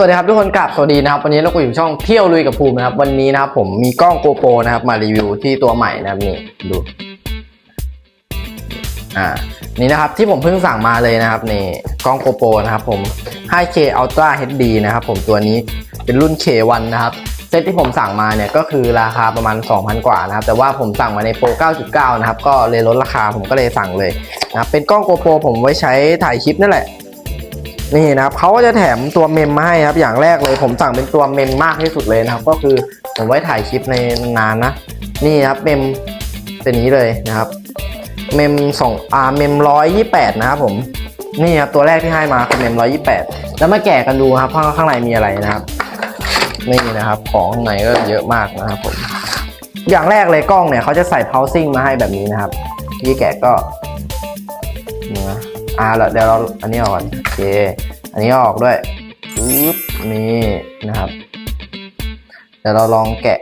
วัสดีครับทุกคนกลับสวัสดีนะครับวันนี้เราก็อยู่ช่องเที่ยวลุยกับภูมินะครับวันนี้นะครับผมมีกล้องโกโปรนะครับมารีวิวที่ตัวใหม่นะครับนี่ดูอ่านี่นะครับที่ผมเพิ่งสั่งมาเลยนะครับนี่กล้องโกโปรนะครับผม 5K Ultra HD นะครับผมตัวนี้เป็นรุ่น K1 นะครับเซตที่ผมสั่งมาเนี่ยก็คือราคาประมาณ 2,000 กว่านะครับแต่ว่าผมสั่งมาในโปร 9.9 นะครับก็เลยลดราคาผมก็เลยสั่งเลยนะครับเป็นกล้องโกโปรผมไว้ใช้ถ่ายคลิปนั่นแหละ นี่นะครับเขาก็จะแถมตัวเมมมาให้ครับ อย่างแรกเลยผมสั่งเป็นตัวเมมมากที่สุดเลยนะครับ ก็คือผมไว้ถ่ายคลิปในนานนะ นี่ครับเมมเป็นนี้เลยนะครับ เมมสองอ่าเมมร้อยยี่แปดนะครับผมนี่ครับตัวแรกที่ให้มาคือเมมร้อยยี่แปดแล้วมาแกะกันดูครับข้างข้างในมีอะไรนะครับนี่นะครับ ของข้างในก็เยอะมากนะครับผมอย่างแรกเลยกล้องเนี่ยเขาจะใส่ pausing มาให้แบบนี้นะครับที่แกะก็นะ อ่าแล้วเดี๋ยวเราอันนี้ออกก่อนโอเค อันนี้ออกด้วยปึ๊บนี่นะครับ เดี๋ยวเราลองแกะ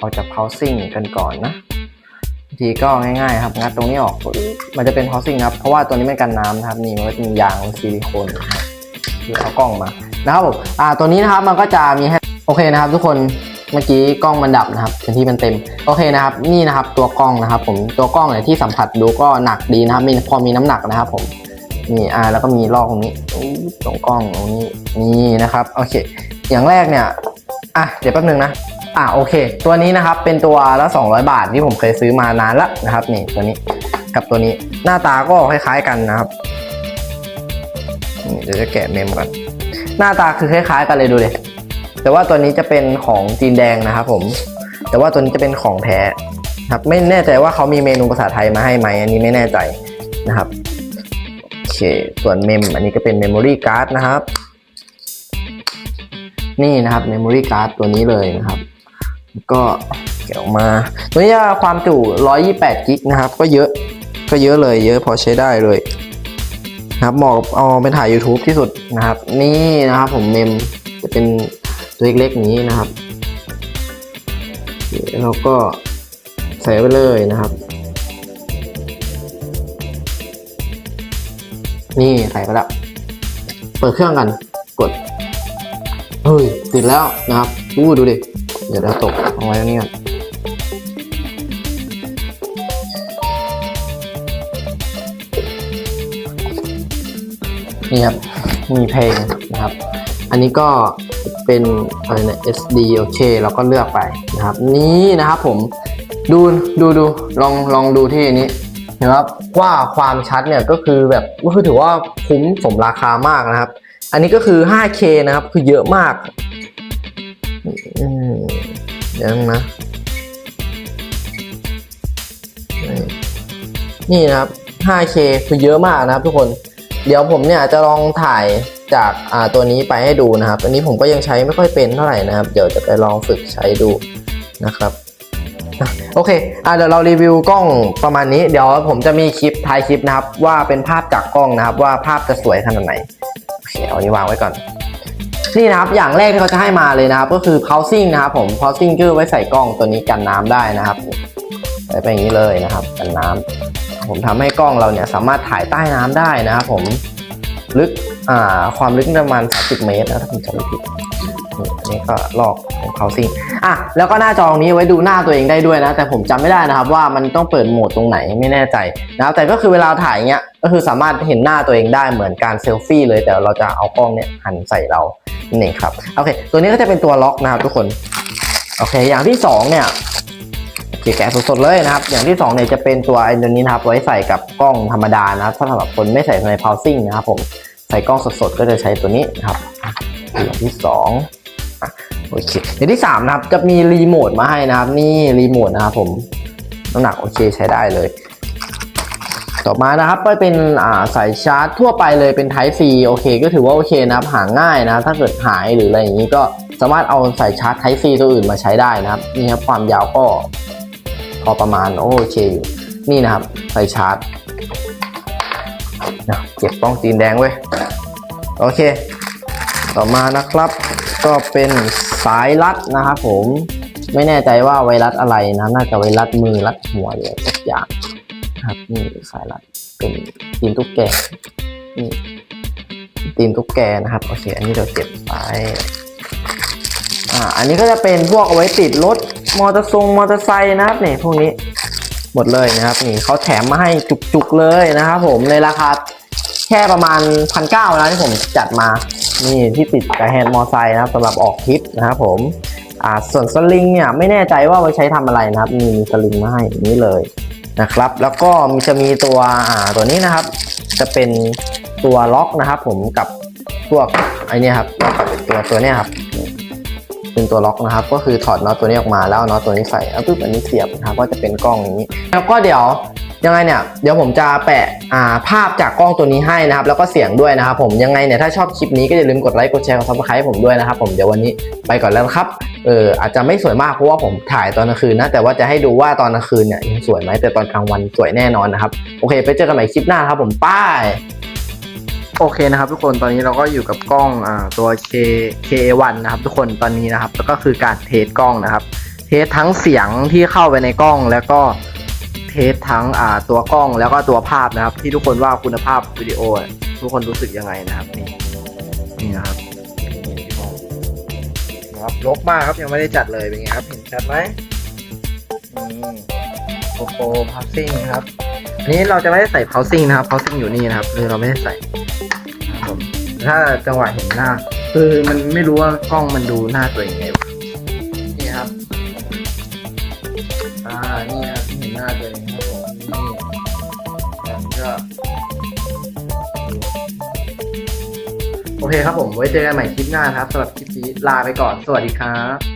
ออกจาก pausing กันก่อนนะวิธีก็ง่ายๆครับงัดตรงนี้ออกมันจะเป็น pausing ครับ เพราะว่าตัวนี้ไม่กันน้ำนะครับ นี่มันก็จะมียางซิลิโคนที่เอากล้องมานะครับผมอ่าตัวนี้นะครับมันก็จะมีให้โอเคนะครับทุกคน เมื่อกี้กล้องมันดับนะครับเป็นที่มันเต็มโอเคนะครับ นี่นะครับตัวกล้องนะครับ ผมตัวกล้องเนี่ยที่สัมผัสดูก็หนักดีนะครับมีพอมีน้ำหนักนะครับ ผมนี่อ่าแล้วก็มีลอกตรงนี้ตรงกล้องตรงนี้นี่นะครับโอเค อย่างแรกเนี่ยอะเดี๋ยวแป๊บนึงนะอะโอเค ตัวนี้นะครับเป็นตัวละ 200 บาทที่ผมเคยซื้อมานานละนะครับนี่ตัวนี้กับตัวนี้หน้าตาก็คล้ายๆกันนะครับนี่เดี๋ยวจะแกะเมมก่อนหน้าตาคือคล้ายๆกันเลยดูเลย แต่ว่าตัวนี้จะเป็นของจีนแดงนะครับผม แต่ว่าตัวนี้จะเป็นของแท้ครับไม่แน่ใจว่าเขามีเมนูภาษาไทยมาให้ไหมอันนี้ไม่แน่ใจนะครับโอเคส่วนเมมอันนี้ก็เป็นเมมโมรี่การ์ดนะครับ นี่นะครับเมมโมรี่การ์ดตัวนี้เลยนะครับ ก็แกะออกมาตัวนี้ความจุ 128กิกนะครับ ก็เยอะก็เยอะเลย เยอะพอใช้ได้เลยนะครับเหมาะเอาไปถ่าย YouTube ที่สุดนะครับ นี่นะครับผมเมมจะเป็น เล็กๆนี้นะครับแล้วก็ใส่ไปเลยนะครับ นี่ใส่ไปแล้วเปิดเครื่องกันกดเฮ้ยติดแล้วนะครับอู้ดูดิเดี๋ยวเราตกเอาไว้ตรงนี้ก่อนนี่ครับมีเพลงนะครับ อันนี้ก็ เป็นอะไรเนี่ย SD โอเคเราก็เลือกไปนะครับ นี่นะครับผมดูดูดูลองลองดูที่นี้นะครับว่าความชัดเนี่ยก็คือแบบก็คือถือว่าคุ้มสมราคามากนะครับ อันนี้ก็คือ 5K นะครับคือเยอะมากอืมเดี๋ยวนะนี่นะครับ 5K คือเยอะมากนะครับทุกคน เดี๋ยวผมเนี่ยจะลองถ่ายจากาตัวนี้ไปให้ดูนะครับ อันนี้ผมก็ยังใช้ไม่ค่อยเป็นเท่าไหร่นะครับ เดี๋ยวจะไปลองฝึกใช้ดูนะครับโอเคอ่าเดี๋ยวเรารีวิวกล้องประมาณนี้ เดี๋ยวผมจะมีคลิปท้ายคลิปนะครับ ว่าเป็นภาพจากกล้องนะครับ ว่าภาพจะสวยขนาดไหนโอเคเอานี้วางไว้ก่อน นี่นะครับอย่างแรกที่เขาจะให้มาเลยนะครับ ก็คือ pausing นะครับผม pausing คือไว้ใส่กล้องตัวนี้กันน้ำได้นะครับ ใส่ไปอย่างนี้เลยนะครับกันน้ำผมทำให้กล้องเราเนี่ยสามารถถ่ายใต้น้ำได้นะครับผมลึกอ่าความลึกประมาณ 30 เมตรนะถ้าผมจำไม่ผิดนี่อันนี้ก็ลอกของ pausing อะแล้วก็หน้าจอตรงนี้ไว้ดูหน้าตัวเองได้ด้วยนะ แต่ผมจำไม่ได้นะครับ ว่ามันต้องเปิดโหมดตรงไหนไม่แน่ใจนะครับแต่ก็คือเวลาถ่ายเงี้ยก็คือสามารถเห็นหน้าตัวเองได้เหมือนการเซลฟี่เลยแต่เราจะเอากล้องเนี่ยหันใส่เรานั่ครับโอเค ตัวนี้ก็จะเป็นตัวล็อกนะครับทุกคนโอเค อย่างที่สองเนี่ย โอเคแกะสดๆเลยนะครับ อย่างที่สองเนี่ยจะเป็นตัวไอ้ตัวนี้นะครับ ไว้ใส่กับกล้องธรรมดานะครับถ้าสำหรับคนไม่ใส่ใน pausing นะครับผมใส่กล้องสดๆก็จะใช้ตัวนี้นะครับอย่างที่สองอะโอเคอย่างที่สามนะครับจะมีรีโมทมาให้นะครับ นี่รีโมทนะครับผมน้ำหนักโอเคใช้ได้เลยต่อมานะครับก็เป็นสายชาร์จทั่วไปเลยเป็น Type C โอเค ก็ถือว่าโอเคนะครับหาง่ายนะถ้าเกิดหายหรืออะไรอย่างนี้ก็สามารถเอาสายชาร์จ Type C ตัวอื่นมาใช้ได้นะครับนี่ครับความยาวก็ พอประมาณโอเคอยู่ นี่นะครับไฟชาร์จนะเก็บป้องจีนแดงไว้โอเค ต่อมานะครับก็เป็นสายรัดนะครับผมไม่แน่ใจว่าไวรัสอะไรนะน่าจะไวรัสมือรัดหัวหรือสักอย่างนะครับนี่สายรัดเป็นจีนตุ๊กแกนี่ตีนตุ๊กแกนะครับโอเคอันนี้เราเก็บไปอ่าอันนี้ก็จะเป็นพวกเอาไว้ติดรถ มอเตอร์ทรงมอเตอร์ไซค์นะครับนี่พวกนี้หมดเลยนะครับนี่เขาแถมมาให้จุกๆเลยนะครับผมในราคาแค่ประมาณพันเก้านะที่ผมจัดมานี่ที่ติดกับแฮนด์มอเตอร์ไซค์นะครับสำหรับออกทริปนะครับผมอ่าส่วนสลิงเนี่ยไม่แน่ใจว่าไว้ใช้ทำอะไรนะครับมีมีสลิงมาให้นี้เลยนะครับ แล้วก็มีจะมีตัวอ่าตัวนี้นะครับ จะเป็นตัวล็อกนะครับ ผมกับพวกไอเนี่ครับล็อกกับตัวตัวเนี้ยครับ เป็นตัวล็อกนะครับ ก็คือถอดน็อตตัวนี้ออกมาแล้วน็อตตัวนี้ใส่แล้วปุ๊บอันนี้เสียบนะครับก็จะเป็นกล้องอย่างนี้ แล้วก็เดี๋ยวยังไงเนี่ยเดี๋ยวผมจะแปะภาพจากกล้องตัวนี้ให้นะครับ แล้วก็เสียงด้วยนะครับ ผมยังไงเนี่ยถ้าชอบคลิปนี้ก็อย่าลืมกดไลค์กดแชร์กดซับสไครต์ผมด้วยนะครับ ผมเดี๋ยววันนี้ไปก่อนแล้วครับเอออาจจะไม่สวยมากเพราะว่าผมถ่ายตอนกลางคืนนะแต่ว่าจะให้ดูว่าตอนกลางคืนเนี่ยยังสวยไหมแต่ตอนกลางวันสวยแน่นอนนะครับโอเค ไปเจอกันใหม่คลิปหน้าครับผมป้าย โอเคนะครับทุกคนตอนนี้เราก็อยู่กับกล้องอ่าตัว K KA1 นะครับทุกคนตอนนี้นะครับแล้วก็คือการเทสกล้องนะครับ เทสทั้งเสียงที่เข้าไปในกล้องแล้วก็เทสทั้งอ่าตัวกล้องแล้วก็ตัวภาพนะครับ ที่ทุกคนว่าคุณภาพวิดีโอ ทุกคนรู้สึกยังไงนะครับนี่นี่นะครับนี่ที่กล้องนะครับลกมากครับยังไม่ได้จัดเลยเป็นไงครับเห็นชัดไหมนี่โปโปพาสซิ่งครับอันนี้เราจะไม่ได้ใส่ pausing นะครับ pausing อยู่นี่นะครับคือเราไม่ได้ใส่ ถ้าจังหวะเห็นหน้า คือมันไม่รู้ว่ากล้องมันดูหน้าตัวเองไงนี่ครับ อ่า นี่ครับเห็นหน้าตัวเองครับผมนี่แล้วก็โอเคครับผมไว้เจอกันใหม่คลิปหน้าครับสำหรับคลิปนี้ลาไปก่อน สวัสดีครับ